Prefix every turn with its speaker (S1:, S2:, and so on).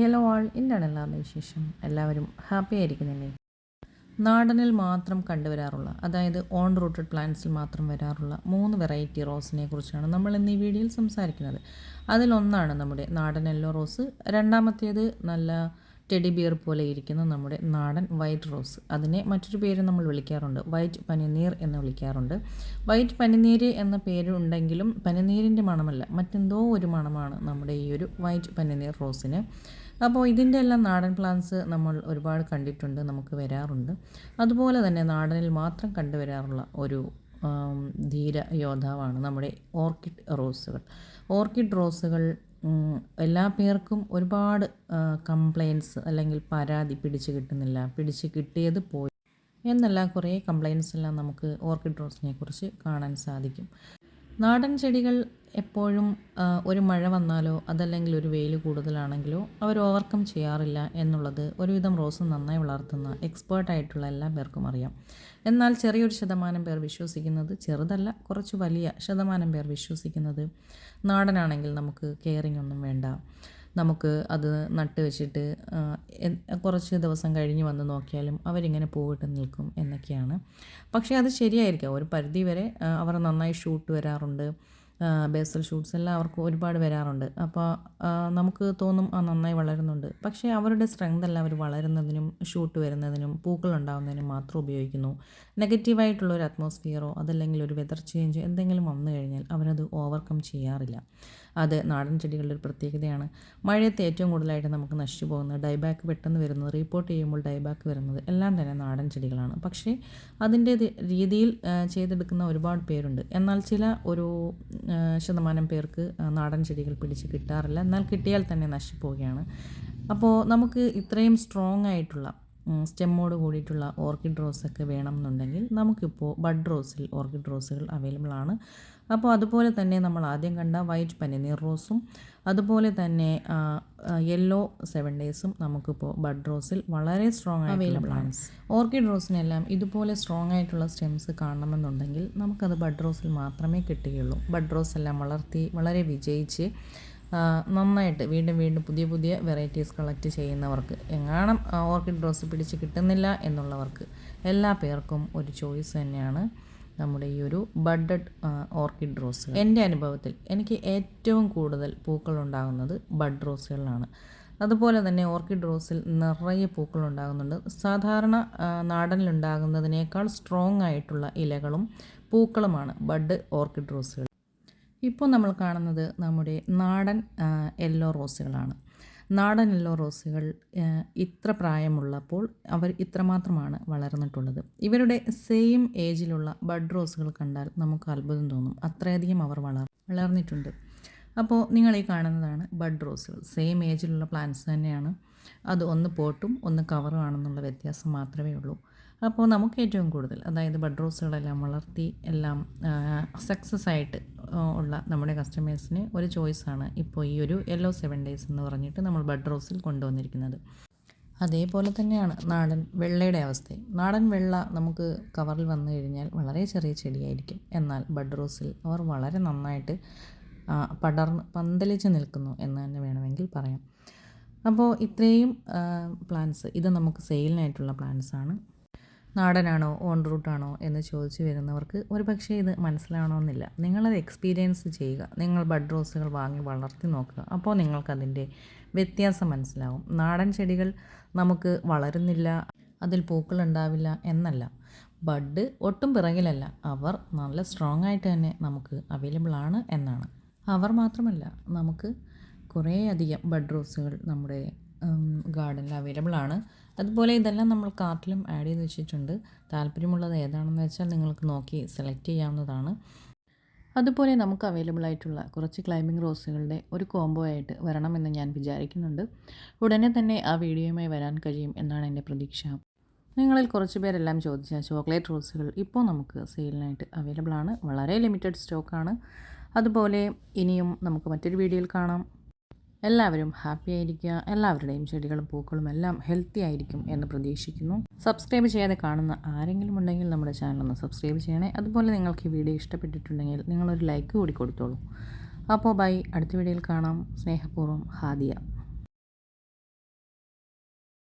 S1: Hello ആൾ എന്താണ് എല്ലാവരുടെ വിശേഷം? എല്ലാവരും ഹാപ്പി ആയിരിക്കുന്നില്ലേ? നാടനിൽ മാത്രം കണ്ടുവരാറുള്ള അതായത് ഓൺ റൂട്ടഡ് പ്ലാന്റ്സിൽ മാത്രം വരാറുള്ള മൂന്ന് വെറൈറ്റി റോസിനെ കുറിച്ചാണ് നമ്മൾ ഇന്ന് ഈ വീഡിയോയിൽ സംസാരിക്കുന്നത്. അതിലൊന്നാണ് നമ്മുടെ നാടൻ യെല്ലോ റോസ് രണ്ടാമത്തേത് നല്ല ടെഡി ബിയർ പോലെ ഇരിക്കുന്ന നമ്മുടെ നാടൻ വൈറ്റ് റോസ്. അതിനെ മറ്റൊരു പേര് നമ്മൾ വിളിക്കാറുണ്ട്. വൈറ്റ് പനിനീർ എന്ന് വിളിക്കാറുണ്ട്. വൈറ്റ് പനിനീര് എന്ന പേര് ഉണ്ടെങ്കിലും പനിനീരിന്റെ മണമല്ല. മറ്റെന്തോ ഒരു മണമാണ് നമ്മുടെ ഈ ഒരു വൈറ്റ് പനിനീർ റോസിന്. അപ്പോൾ ഇതിന്റെ എല്ലാം നാടൻ പ്ലാന്റ്സ് നമ്മൾ ഒരുപാട് കണ്ടിട്ടുണ്ട് നമുക്ക് വരാറുണ്ട്. അതുപോലെ തന്നെ നാടനിൽ മാത്രം കണ്ടുവരാറുള്ള ഒരു ധീര യോദ്ധാവാണ് നമ്മുടെ ഓർക്കിഡ് റോസുകൾ. ഓർക്കിഡ് റോസുകൾ എല്ലാ പേർക്കും ഒരുപാട് കംപ്ലയിൻസ് അല്ലെങ്കിൽ പരാതി പിടിച്ച് കിട്ടുന്നില്ല. പിടിച്ച് കിട്ടിയത് പോയി. എന്നല്ല കുറേ കംപ്ലയിൻസ് എല്ലാം നമുക്ക് ഓർക്കിഡ് റോസിനെ കുറിച്ച് കാണാൻ സാധിക്കും. നാടൻ ചെടികൾ എപ്പോഴും ഒരു മഴ വന്നാലോ അതല്ലെങ്കിൽ ഒരു വെയിൽ കൂടുതലാണെങ്കിലോ അവർ ഓവർകം ചെയ്യാറില്ല എന്നുള്ളത് ഒരുവിധം റോസ് നന്നായി വളർത്തുന്ന എക്സ്പേർട്ടായിട്ടുള്ള എല്ലാ പേർക്കും അറിയാം. എന്നാൽ ചെറിയൊരു ശതമാനം പേർ വിശ്വസിക്കുന്നത് ചെറുതല്ല കുറച്ച് വലിയ ശതമാനം പേർ വിശ്വസിക്കുന്നത് നാടനാണെങ്കിൽ നമുക്ക് കെയറിങ് ഒന്നും വേണ്ട. നമുക്ക് അത് നട്ട് വെച്ചിട്ട് കുറച്ച് ദിവസം കഴിഞ്ഞ് വന്ന് നോക്കിയാലും അവരിങ്ങനെ പൂവിട്ട് നിൽക്കും എന്നൊക്കെയാണ്. പക്ഷേ അത് ശരിയായിരിക്കാം. ഒരു പരിധി വരെ അവർ നന്നായി ഷൂട്ട് വരാറുണ്ട്. ബേസൽ ഷൂട്ട്സ് എല്ലാം അവർക്ക് ഒരുപാട് വരാറുണ്ട്. അപ്പോൾ നമുക്ക് തോന്നും ആ നന്നായി വളരുന്നുണ്ട്. പക്ഷേ അവരുടെ സ്ട്രെങ്ത് എല്ലാം അവർ വളരുന്നതിനും ഷൂട്ട് വരുന്നതിനും പൂക്കൾ ഉണ്ടാകുന്നതിനും മാത്രം ഉപയോഗിക്കുന്നു. നെഗറ്റീവായിട്ടുള്ള ഒരു അറ്റ്മോസ്ഫിയറോ അതല്ലെങ്കിൽ ഒരു വെതർ ചേഞ്ച് എന്തെങ്കിലും വന്നു കഴിഞ്ഞാൽ അവരത് ഓവർകം ചെയ്യാറില്ല. അത് നാടൻ ചെടികളുടെ ഒരു പ്രത്യേകതയാണ്. മഴയത്ത് ഏറ്റവും കൂടുതലായിട്ട് നമുക്ക് നശിച്ചു പോകുന്നത് ഡൈബാക്ക് പെട്ടെന്ന് വരുന്നത് റിപ്പോർട്ട് ചെയ്യുമ്പോൾ ഡൈബാക്ക് വരുന്നത് എല്ലാം തന്നെ നാടൻ ചെടികളാണ്. പക്ഷേ അതിന്റെ രീതിയിൽ ചെയ്തെടുക്കുന്ന ഒരുപാട് പേരുണ്ട്. എന്നാൽ ചില ഒരു ശതമാനം പേർക്ക് നാടൻ ചെടികൾ പിടിച്ച് കിട്ടാറില്ല. എന്നാൽ കിട്ടിയാൽ തന്നെ നശിച്ചു പോവുകയാണ്. അപ്പോൾ നമുക്ക് ഇത്രയും സ്ട്രോങ് ആയിട്ടുള്ള സ്റ്റെമ്മോട് കൂടിയിട്ടുള്ള ഓർക്കിഡ് റോസൊക്കെ വേണമെന്നുണ്ടെങ്കിൽ നമുക്കിപ്പോൾ ബഡ് റോസിൽ ഓർക്കിഡ് റോസുകൾ അവൈലബിൾ ആണ്. അപ്പോൾ അതുപോലെ തന്നെ നമ്മൾ ആദ്യം കണ്ട വൈറ്റ് പനിനീർ റോസും അതുപോലെ തന്നെ യെല്ലോ സെവൻ ഡേയ്സും നമുക്കിപ്പോൾ ബഡ് റോസിൽ വളരെ സ്ട്രോങ് ആയിട്ടുള്ള ആണ്. ഓർക്കിഡ് റോസിനെല്ലാം ഇതുപോലെ സ്ട്രോങ് ആയിട്ടുള്ള സ്റ്റെംസ് കാണണമെന്നുണ്ടെങ്കിൽ നമുക്കത് ബഡ് റോസിൽ മാത്രമേ കിട്ടുകയുള്ളൂ. ബഡ് റോസ് എല്ലാം വളർത്തി വളരെ വിജയിച്ച് നന്നായിട്ട് വീണ്ടും വീണ്ടും പുതിയ പുതിയ വെറൈറ്റീസ് കളക്ട് ചെയ്യുന്നവർക്ക് എങ്ങാണം ഓർക്കിഡ് റോസ് പിടിച്ച് കിട്ടുന്നില്ല എന്നുള്ളവർക്ക് എല്ലാ പേർക്കും ഒരു ചോയ്സ് തന്നെയാണ്. നമ്മുടെ ഈ ഒരു ബഡഡ് ഓർക്കിഡ് റോസ് എന്റെ അനുഭവത്തിൽ എനിക്ക് ഏറ്റവും കൂടുതൽ പൂക്കൾ ഉണ്ടാകുന്നത് ബഡ് റോസുകളിലാണ്. അതുപോലെ തന്നെ ഓർക്കിഡ് റോസിൽ നിറയെ പൂക്കൾ ഉണ്ടാകുന്നുണ്ട് സാധാരണ നാടനിലുണ്ടാകുന്നതിനേക്കാൾ സ്ട്രോങ് ആയിട്ടുള്ള ഇലകളും പൂക്കളുമാണ് ബഡ് ഓർക്കിഡ് റോസുകൾ. ഇപ്പോൾ നമ്മൾ കാണുന്നത് നമ്മുടെ നാടൻ യെല്ലോ റോസുകളാണ്. നാടൻ യെല്ലോ റോസുകൾ ഇത്ര പ്രായമുള്ളപ്പോൾ അവർ ഇത്രമാത്രമാണ് വളർന്നിട്ടുള്ളത്. ഇവരുടെ സെയിം ഏജിലുള്ള ബഡ് റോസുകൾ കണ്ടാൽ നമുക്ക് അത്ഭുതം തോന്നും. അത്രയധികം അവർ വളർ വളർന്നിട്ടുണ്ട്. അപ്പോൾ നിങ്ങൾ ഈ കാണുന്നതാണ് ബഡ് റോസുകൾ. സെയിം ഏജിലുള്ള പ്ലാന്റ്സ് തന്നെയാണ്. അത് ഒന്ന് പോട്ടും ഒന്ന് കവറും ആണെന്നുള്ള വ്യത്യാസം മാത്രമേ ഉള്ളൂ. അപ്പോൾ നമുക്ക് ഏറ്റവും കൂടുതൽ അതായത് ബഡ് റോസുകളെല്ലാം വളർത്തി എല്ലാം സക്സസ് ആയിട്ട് ഉള്ള നമ്മുടെ കസ്റ്റമേഴ്സിന് ഒരു ചോയ്സാണ് ഇപ്പോൾ ഈ ഒരു യെല്ലോ സെവൻ ഡേയ്സ് എന്ന് പറഞ്ഞിട്ട് നമ്മൾ ബഡ് റോസിൽ കൊണ്ടുവന്നിരിക്കുന്നത്. അതേപോലെ തന്നെയാണ് നാടൻ വെള്ളയുടെ അവസ്ഥ. നാടൻ വെള്ള നമുക്ക് കവറിൽ വന്നു കഴിഞ്ഞാൽ വളരെ ചെറിയ ചെടിയായിരിക്കും. എന്നാൽ ബഡ് റോസിൽ അവർ വളരെ നന്നായിട്ട് പടർന്ന് പന്തലിച്ച് നിൽക്കുന്നു എന്ന് തന്നെ വേണമെങ്കിൽ പറയാം. അപ്പോൾ ഇത്രയും പ്ലാൻസ് ഇത് നമുക്ക് സെയിലിനായിട്ടുള്ള പ്ലാൻസാണ് നാടനാണോ ഓൺ റൂട്ടാണോ എന്ന് ചോദിച്ചു വരുന്നവർക്ക് ഒരു പക്ഷേ ഇത് മനസ്സിലാവണമെന്നില്ല. നിങ്ങളത് എക്സ്പീരിയൻസ് ചെയ്യുക. നിങ്ങൾ ബഡ് റോസുകൾ വാങ്ങി വളർത്തി നോക്കുക. അപ്പോൾ നിങ്ങൾക്കതിന്റെ വ്യത്യാസം മനസ്സിലാവും. നാടൻ ചെടികൾ നമുക്ക് വളരുന്നില്ല അതിൽ പൂക്കൾ ഉണ്ടാവില്ല എന്നല്ല. ബഡ് ഒട്ടും പിറകിലല്ല. അവർ നല്ല സ്ട്രോങ് ആയിട്ട് തന്നെ നമുക്ക് അവൈലബിൾ ആണ് എന്നാണ്. അവർ മാത്രമല്ല നമുക്ക് കുറേ അധികം ബഡ് റോസുകൾ നമ്മുടെ ഗാർഡനിൽ അവൈലബിൾ ആണ്. അതുപോലെ ഇതെല്ലാം നമ്മൾ കാർട്ടിലും ആഡ് ചെയ്ത് വെച്ചിട്ടുണ്ട്. താല്പര്യമുള്ളത് ഏതാണെന്ന് വെച്ചാൽ നിങ്ങൾക്ക് നോക്കി സെലക്ട് ചെയ്യാവുന്നതാണ്. അതുപോലെ നമുക്ക് അവൈലബിൾ ആയിട്ടുള്ള കുറച്ച് ക്ലൈമ്പിംഗ് റോസുകളുടെ ഒരു കോംബോ ആയിട്ട് വരണമെന്ന് ഞാൻ വിചാരിക്കുന്നുണ്ട്. ഉടനെ തന്നെ ആ വീഡിയോയുമായി വരാൻ കഴിയും എന്നാണ് എന്റെ പ്രതീക്ഷ. നിങ്ങളിൽ കുറച്ച് പേരെല്ലാം ചോദിച്ച ചോക്ലേറ്റ് റോസുകൾ ഇപ്പോൾ നമുക്ക് സെയിലിനായിട്ട് അവൈലബിൾ ആണ്. വളരെ ലിമിറ്റഡ് സ്റ്റോക്കാണ്. അതുപോലെ ഇനിയും നമുക്ക് മറ്റൊരു വീഡിയോയിൽ കാണാം. എല്ലാവരും ഹാപ്പി ആയിരിക്കുക. എല്ലാവരുടെയും ചെടികളും പൂക്കളും എല്ലാം ഹെൽത്തി ആയിരിക്കും എന്ന് പ്രതീക്ഷിക്കുന്നു. സബ്സ്ക്രൈബ് ചെയ്യാതെ കാണുന്ന ആരെങ്കിലും ഉണ്ടെങ്കിൽ നമ്മുടെ ചാനൽ ഒന്ന് സബ്സ്ക്രൈബ് ചെയ്യണേ. അതുപോലെ നിങ്ങൾക്ക് ഈ വീഡിയോ ഇഷ്ടപ്പെട്ടിട്ടുണ്ടെങ്കിൽ നിങ്ങളൊരു ലൈക്ക് കൂടി കൊടുത്തോളൂ. അപ്പോൾ ബൈ അടുത്ത വീഡിയോയിൽ കാണാം. സ്നേഹപൂർവം ഹാദിയ.